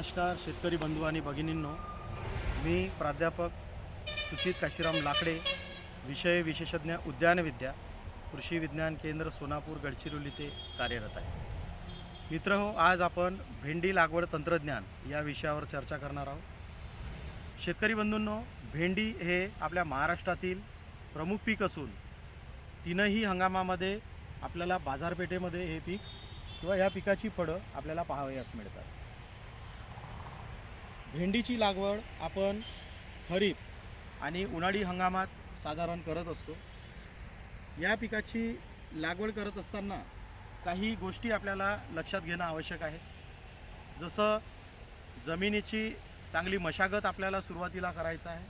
नमस्कार शेतकरी बंधू आणि भगिनींनो. मी प्राध्यापक सुचित काशीराम लाकडे विषय विशेषज्ञ उद्यानविद्या कृषी विज्ञान केंद्र सोनापूर गडचिरोली ते कार्यरत आहे. मित्र हो आज आपण भेंडी लागवड तंत्रज्ञान या विषयावर चर्चा करणार आहोत. शेतकरी बंधूंनो भेंडी हे आपल्या महाराष्ट्रातील प्रमुख पीक असून तीनही हंगामामध्ये आपल्याला बाजारपेठेमध्ये हे पीक किंवा ह्या पिकाची फळं आपल्याला पाहावयास मिळतात. भेंडीची लागवड आपण खरीप आणि उन्हाळी हंगामात साधारण करत असतो. या पिकाची लागवड करत असताना काही गोष्टी आपल्याला लक्षात घेणं आवश्यक आहे. जसं जमिनीची चांगली मशागत आपल्याला सुरुवातीला करायचं आहे.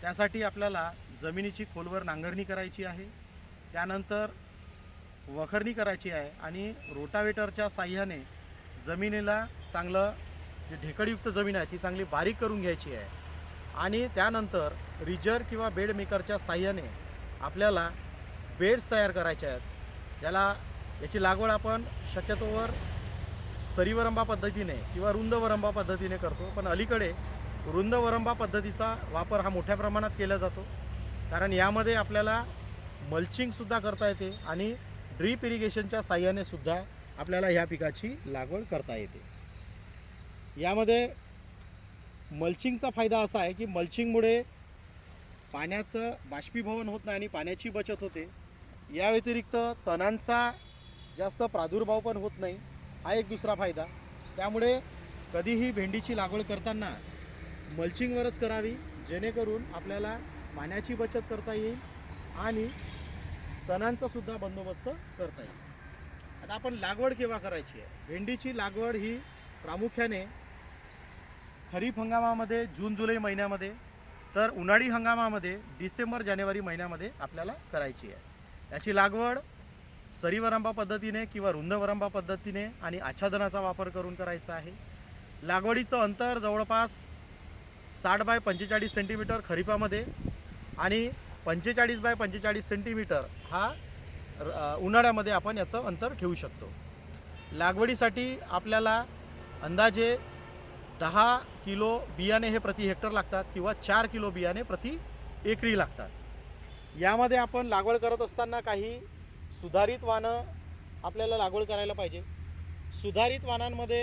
त्यासाठी आपल्याला जमिनीची खोलवर नांगरणी करायची आहे. त्यानंतर वखरणी करायची आहे आणि रोटावेटरच्या साह्याने जमिनीला चांगलं जी ढेकळयुक्त जमीन आहे ती चांगली बारीक करून घ्यायची आहे. आणि त्यानंतर रिजर किंवा बेड मेकरच्या साह्याने आपल्याला बेड्स तयार करायचे आहेत. ज्याला याची लागवड आपण शक्यतोवर सरीवरंबा पद्धतीने किंवा रुंदवरंबा पद्धतीने करतो. पण अलीकडे रुंदवरंबा पद्धतीचा वापर हा मोठ्या प्रमाणात केला जातो. कारण यामध्ये आपल्याला मल्चिंगसुद्धा करता येते आणि ड्रीप इरिगेशनच्या साह्याने सुद्धा आपल्याला ह्या पिकाची लागवड करता येते. यामध्ये मल्चिंगचा फायदा असा आहे की मल्चिंगमुळे पाण्याचं बाष्पीभवन होत नाही आणि पाण्याची बचत होते. या व्यतिरिक्त तणांचा जास्त प्रादुर्भाव पण होत नाही. हा एक दुसरा फायदा. त्यामुळे कधीही भेंडीची लागवड करताना मल्चिंगवरच करावी जेणेकरून आपल्याला पाण्याची बचत करता येईल आणि तणांचासुद्धा बंदोबस्त करता येईल. आता आपण लागवड केव्हा करायची आहे? भेंडीची लागवड ही प्रामुख्याने खरीप हंगामामध्ये जून जुलै महिन्यामध्ये तर उन्हाळी हंगामामध्ये डिसेंबर जानेवारी महिन्यामध्ये आपल्याला करायची आहे. याची लागवड सरीवरंबा पद्धतीने किंवा रुंदवरंबा पद्धतीने आणि आच्छादनाचा वापर करून करायचा आहे. लागवडीचं अंतर जवळपास साठ बाय पंचेचाळीस सेंटीमीटर खरीपामध्ये आणि पंचेचाळीस बाय पंचेचाळीस सेंटीमीटर हा उन्हाळ्यामध्ये आपण याचं अंतर ठेवू शकतो. लागवडीसाठी आपल्याला अंदाजे दहा किलो बियाणे हे प्रति हेक्टर लागतात किंवा चार किलो बियाणे प्रति एकरी लागतात. यामध्ये आपण लागवड करत असताना काही सुधारित वानं आपल्याला लागवड करायला पाहिजे. सुधारित वाणांमध्ये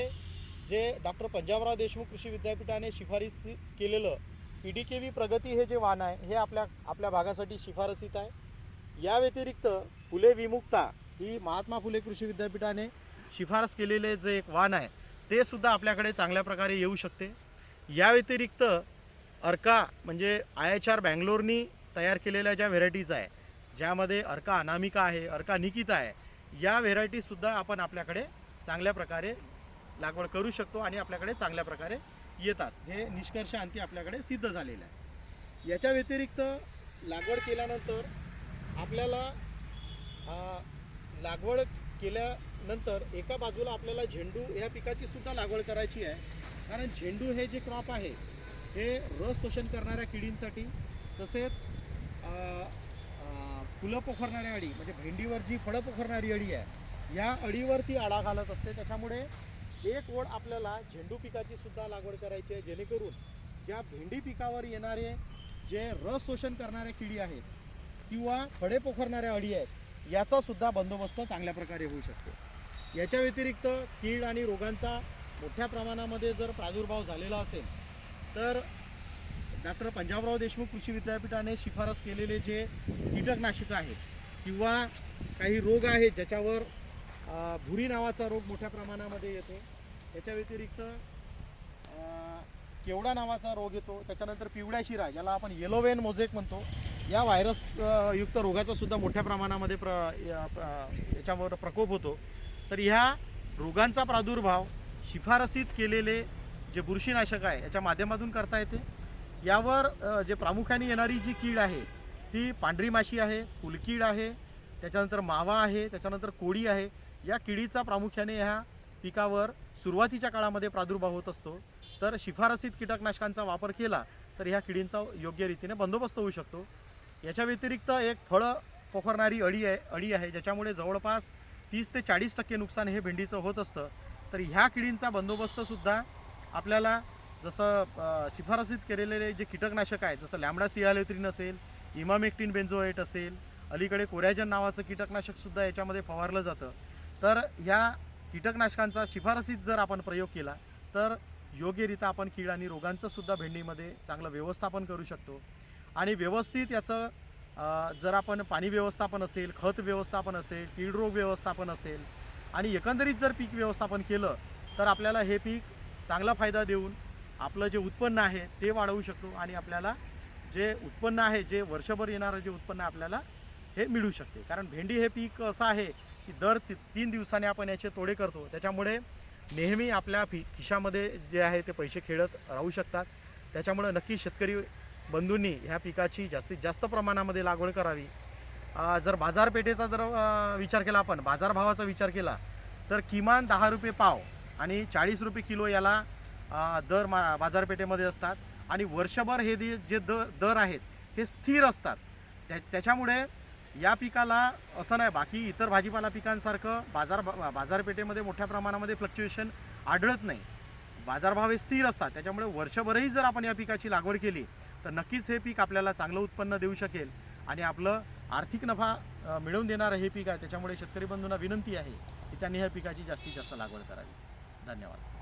जे डॉक्टर पंजाबराव देशमुख कृषी विद्यापीठाने शिफारस केलेलं पी डी के व्ही प्रगती हे जे वाण आहे हे आपल्या आपल्या भागासाठी शिफारसीत आहे. या व्यतिरिक्त फुले विमुक्ता ही महात्मा फुले कृषी विद्यापीठाने शिफारस केलेले जे एक वाण आहे ते सुद्धा आपल्याकडे चांगल्या प्रकारे येऊ शकते. या व्यतिरिक्त अर्का म्हणजे आय एच आर बँगलोरनी तयार केलेल्या ज्या व्हेरायटीज आहे ज्यामध्ये अर्का अनामिका आहे अर्का निकिता आहे या व्हेरायटीसुद्धा आपण आपल्याकडे चांगल्या प्रकारे लागवड करू शकतो आणि आपल्याकडे चांगल्या प्रकारे येतात. हे निष्कर्ष अंती आपल्याकडे सिद्ध झालेलं आहे. याच्या व्यतिरिक्त लागवड केल्यानंतर आपल्याला लागवड केल्यानंतर एका बाजूला आपल्याला झेंडू ह्या पिकाची सुद्धा लागवड करायची आहे. कारण झेंडू हे जे क्रॉप आहे हे रस शोषण करणाऱ्या किडींसाठी तसेच फुलं पोखरणाऱ्या अळी म्हणजे भेंडीवर जी फळं पोखरणारी अळी आहे या अळीवर ती आळा घालत असते. त्याच्यामुळे एक ओढ आपल्याला झेंडू पिकाची सुद्धा लागवड करायची आहे. जेणेकरून ज्या भेंडी पिकावर येणारे जे रस शोषण करणाऱ्या किडी आहेत किंवा फळे पोखरणाऱ्या अळी आहेत याचा सुद्धा बंदोबस्त चांगल्या प्रकारे होऊ शकतो. याच्या व्यतिरिक्त कीड आणि रोगांचा मोठ्या प्रमाणामध्ये जर प्रादुर्भाव झालेला असेल तर डॉक्टर पंजाबराव देशमुख कृषी विद्यापीठाने शिफारस केलेले जे कीटकनाशकं आहेत किंवा काही रोग आहेत ज्याच्यावर भुरी नावाचा रोग मोठ्या प्रमाणामध्ये येतो त्याच्या व्यतिरिक्त केवडा नावाचा रोग येतो त्याच्यानंतर पिवळ्या शिरा ज्याला आपण येलोवेन मोझेक म्हणतो. या व्हायरस युक्त रोगाचा सुद्धा मोठ्या प्रमाणामध्ये प्र या- प्र- याच्यावर प्रकोप होतो. तर ह्या रोगांचा प्रादुर्भाव शिफारसीत केलेले जे बुरशीनाशक आहे याच्या माध्यमातून करता येते. यावर जे प्रामुख्याने येणारी जी कीड आहे ती पांढरी माशी आहे फुलकीड आहे त्याच्यानंतर मावा आहे त्याच्यानंतर कोळी आहे. या किडीचा प्रामुख्याने ह्या पिकावर सुरुवातीच्या काळामध्ये प्रादुर्भाव होत असतो. तर शिफारसीत कीटकनाशकांचा वापर केला तर ह्या किडींचा योग्य रीतीने बंदोबस्त होऊ शकतो. याच्या व्यतिरिक्त एक फळं पोखरणारी अळी आहे अळी आहे ज्याच्यामुळे जवळपास तीस ते चाळीस टक्के नुकसान हे भेंडीचं होत असतं. तर ह्या किडींचा बंदोबस्तसुद्धा आपल्याला जसं शिफारसीत केलेले जे कीटकनाशक आहेत जसं लॅमडा सियालेत्रीन असेल इमामेक्टिन बेन्झोएट असेल अलीकडे कोरॅजन नावाचं कीटकनाशकसुद्धा याच्यामध्ये फवारलं जातं. तर ह्या कीटकनाशकांचा शिफारसीत जर आपण प्रयोग केला तर योग्यरित्या आपण कीड आणि रोगांचंसुद्धा भेंडीमध्ये चांगलं व्यवस्थापन करू शकतो. आणि व्यवस्थित याचं जर आपण पाणी व्यवस्थापन असेल खत व्यवस्थापन असेल कीड रोग व्यवस्थापन असेल आणि एकंदरीत जर पीक व्यवस्थापन केलं तर आपल्याला हे पीक चांगला फायदा देऊन आपलं जे उत्पन्न आहे ते वाढवू शकतो आणि आपल्याला जे उत्पन्न आहे जे वर्षभर येणारं जे उत्पन्न आपल्याला हे मिळू शकते. कारण भेंडी हे पीक असं आहे की दर ती तीन दिवसाने आपण याचे तोडे करतो. त्याच्यामुळे नेहमी आपल्या फी खिशामध्ये जे आहे ते पैसे खेळत राहू शकतात. त्याच्यामुळे नक्की शेतकरी बंधूंनी ह्या पिकाची जास्तीत जास्त प्रमाणामध्ये लागवड करावी. जर बाजारपेठेचा जर विचार केला आपण बाजारभावाचा विचार केला तर किमान दहा रुपये पाव आणि चाळीस रुपये किलो याला दर मा बाजारपेठेमध्ये असतात. आणि वर्षभर हे जे जे दर दर आहेत हे स्थिर असतात. त्या त्याच्यामुळे या पिकाला असं नाही बाकी इतर भाजीपाला पिकांसारखं बाजार बा- बाजारपेठेमध्ये मोठ्या प्रमाणामध्ये फ्लक्च्युएशन आढळत नाही. बाजारभाव हे स्थिर असतात. त्याच्यामुळे वर्षभरही जर आपण या पिकाची लागवड केली तर नक्कीच हे पीक आपल्याला चांगलं उत्पन्न देऊ शकेल आणि आपलं आर्थिक नफा मिळवून देणारं हे पीक आहे त्याच्यामुळे शेतकरी बंधूंना विनंती आहे की त्यांनी ह्या पिकाची जास्तीत जास्त लागवड करावी. धन्यवाद.